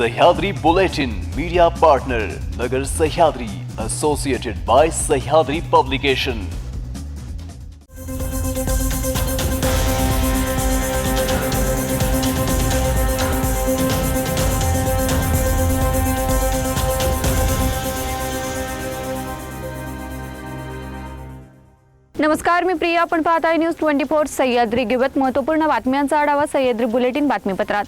Sahyadri Bulletin media partner Nagar Sahyadri Associated by Sahyadri publication नमस्कार मी प्रिया. आपण पाहत आहे न्यूज ट्वेंटी फोर सह्याद्री. घेवत महत्त्वपूर्ण बातम्यांचा आढावा सह्याद्री बुलेटिन बातमीपत्रात.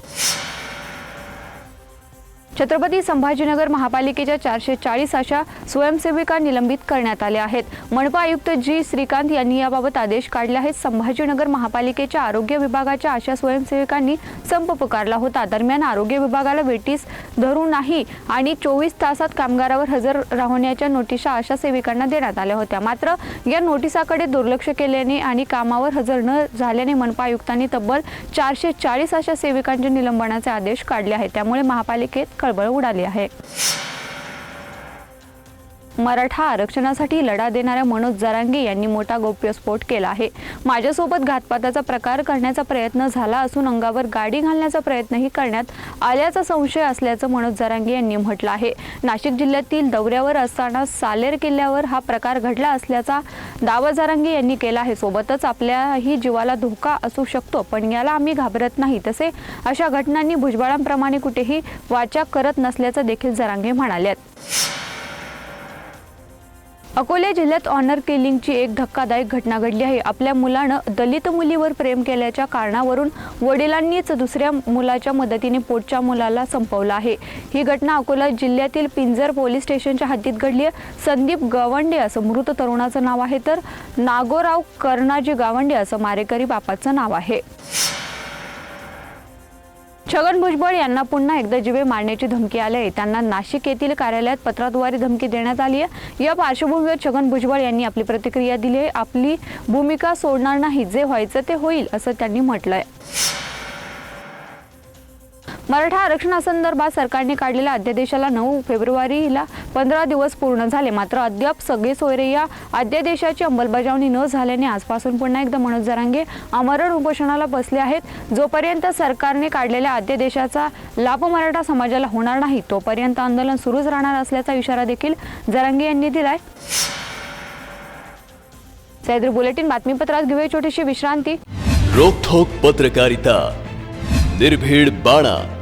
छत्रपती संभाजीनगर महापालिकेच्या चारशे चाळीस अशा स्वयंसेविका निलंबित करण्यात आल्या आहेत. मनपा आयुक्त जी श्रीकांत यांनी याबाबत आदेश काढले आहेत. संभाजीनगर महापालिकेच्या आरोग्य विभागाच्या अशा स्वयंसेविकांनी संप पुकारला होता. दरम्यान आरोग्य विभागाला वेटीस धरू नाही आणि चोवीस तासात कामगारावर हजर राहण्याच्या नोटिसा अशा सेविकांना देण्यात आल्या होत्या. मात्र या नोटिसाकडे दुर्लक्ष केल्याने आणि कामावर हजर न झाल्याने मनपा आयुक्तांनी तब्बल चारशे चाळीस अशा सेविकांच्या निलंबनाचे आदेश काढले आहेत. त्यामुळे महापालिकेत खळबळ उडाली आहे. मराठा आरक्षणासाठी लढा देणाऱ्या मनोज जरांगे यांनी मोठा गौप्यस्फोट केला आहे. माझ्यासोबत घातपाताचा प्रकार करण्याचा प्रयत्न झाला असून अंगावर गाडी घालण्याचा प्रयत्नही करण्यात आल्याचा संशय असल्याचं मनोज जरांगे यांनी म्हटलं आहे. नाशिक जिल्ह्यातील दौऱ्यावर असताना सालेर किल्ल्यावर हा प्रकार घडला असल्याचा दावा जरांगे यांनी केला आहे. सोबतच आपल्याही जीवाला धोका असू शकतो पण याला आम्ही घाबरत नाही. तसे अशा घटनांनी भुजबळांप्रमाणे कुठेही वाचा करत नसल्याचं देखील जरांगे म्हणाले अकोला जिल्ह्यात ऑनर किलिंगची एक धक्कादायक घटना घडली आहे. आपल्या मुलानं दलित मुलीवर प्रेम केल्याच्या कारणावरून वडिलांनीच दुसऱ्या मुलाच्या मदतीने पोटच्या मुलाला संपवलं आहे. ही घटना अकोला जिल्ह्यातील पिंजर पोलीस स्टेशनच्या हद्दीत घडली आहे. संदीप गवंडे असं मृत तरुणाचं नाव आहे. तर नागोराव कर्णाजी गावंडे असं मारेकरी बापाचं नाव आहे. छगन भुजबळ यांना पुन्हा एकदा जीवे मारण्याची धमकी आली आहे त्यांना नाशिक येथील कार्यालयात पत्राद्वारे धमकी देण्यात आली आहे या पार्श्वभूमीवर छगन भुजबळ यांनी आपली प्रतिक्रिया दिली आहे आपली भूमिका सोडणार नाही. जे व्हायचं ते होईल असं त्यांनी म्हटलंय. मराठा आरक्षणासंदर्भात सरकारने काढलेल्या अध्यादेशाला नऊ फेब्रुवारीला पंधरा दिवस पूर्ण झाले. मात्र अद्याप सगळे सोयरे या अध्यादेशाची अंमलबजावणी न झाल्याने आजपासून पुन्हा एकदा मनोज जरांगे आमरण उपोषणाला बसले आहेत. जोपर्यंत सरकारने काढलेल्या अध्यादेशाचा लाभ मराठा समाजाला होणार नाही तोपर्यंत आंदोलन सुरूच राहणार असल्याचा इशारा देखील जरांगे यांनी दिलाय. सैद्री बुलेटिन बातमीपत्रात घेऊया छोटीशी विश्रांती. रोखोक पत्रकारिता. निर्भीड बाणा.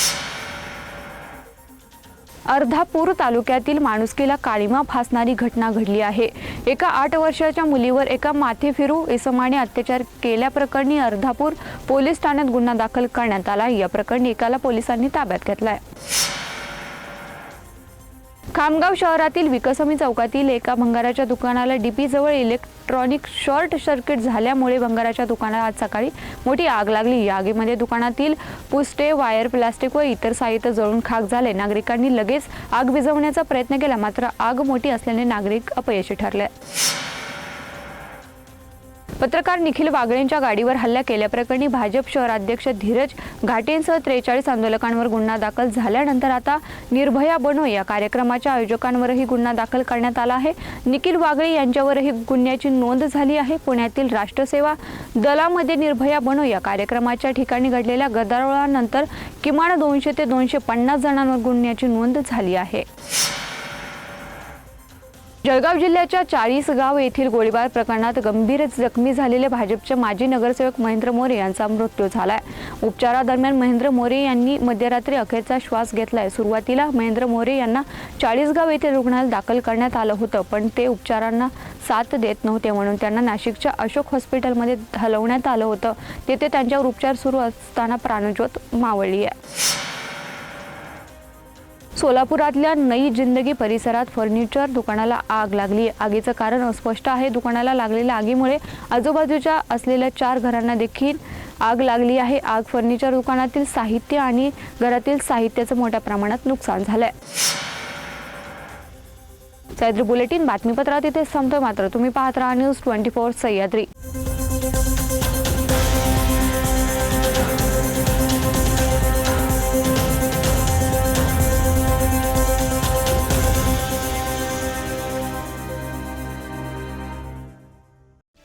अर्धापूर तालुक्यातील माणुसकीला काळीमा फासणारी घटना घडली आहे. एका आठ वर्षाच्या मुलीवर एका माथेफिरू इसमाने अत्याचार केल्याप्रकरणी अर्धापूर पोलीस ठाण्यात गुन्हा दाखल करण्यात आला. या प्रकरणी एकाला पोलिसांनी ताब्यात घेतलाय. खामगाव शहरातील विकसमी चौकातील एका भंगाराच्या दुकानाला डीपी जवळ इलेक्ट्रॉनिक शॉर्ट सर्किट झाल्यामुळे भंगाराच्या दुकानाला आज सकाळी मोठी आग लागली. या आगीमध्ये दुकानातील पुस्टे वायर प्लास्टिक व इतर साहित्य जळून खाक झाले. नागरिकांनी लगेच आग विझवण्याचा प्रयत्न केला मात्र आग मोठी असल्याने नागरिक अपयशी ठरले. पत्रकार निखिल वागळेंच्या गाडीवर हल्ला केल्याप्रकरणी भाजप शहराध्यक्ष धीरज घाटेंसह त्रेचाळीस आंदोलकांवर गुन्हा दाखल झाल्यानंतर आता निर्भया बनो या कार्यक्रमाच्या आयोजकांवरही गुन्हा दाखल करण्यात आला आहे. निखिल वागळे यांच्यावरही गुन्ह्याची नोंद झाली आहे. पुण्यातील राष्ट्रसेवा दलामध्ये निर्भया बनो या कार्यक्रमाच्या ठिकाणी घडलेल्या गदारोळानंतर किमान दोनशे ते दोनशे पन्नास जणांवर गुन्ह्याची नोंद झाली आहे. जळगाव जिल्ह्याच्या चाळीसगाव येथील गोळीबार प्रकरणात गंभीर जखमी झालेले भाजपचे माजी नगरसेवक महेंद्र मोरे यांचा मृत्यू झालाय. उपचारादरम्यान महेंद्र मोरे यांनी मध्यरात्री अखेरचा श्वास घेतलाय. सुरुवातीला महेंद्र मोरे यांना चाळीसगाव येथील रुग्णालयात दाखल करण्यात आलं होतं पण ते उपचारांना साथ देत नव्हते म्हणून त्यांना नाशिकच्या अशोक हॉस्पिटलमध्ये हलवण्यात आलं होतं. तेथे त्यांच्यावर उपचार सुरू असताना प्राणज्योत मावळली आहे. सोलापुरातल्या नई जिंदगी परिसरात फर्निचर दुकानाला आग लागली. आगीचं कारण अस्पष्ट आहे. दुकानाला लागलेल्या आगीमुळे आजूबाजूच्या असलेल्या चार घरांना देखील आग लागली आहे. आग फर्निचर दुकानातील साहित्य आणि घरातील साहित्याचं मोठ्या प्रमाणात नुकसान झालंय. सह्याद्री बुलेटिन बातमीपत्रात इथे संपतोय मात्र. तुम्ही पाहत राहा न्यूज ट्वेंटी फोर सह्याद्री.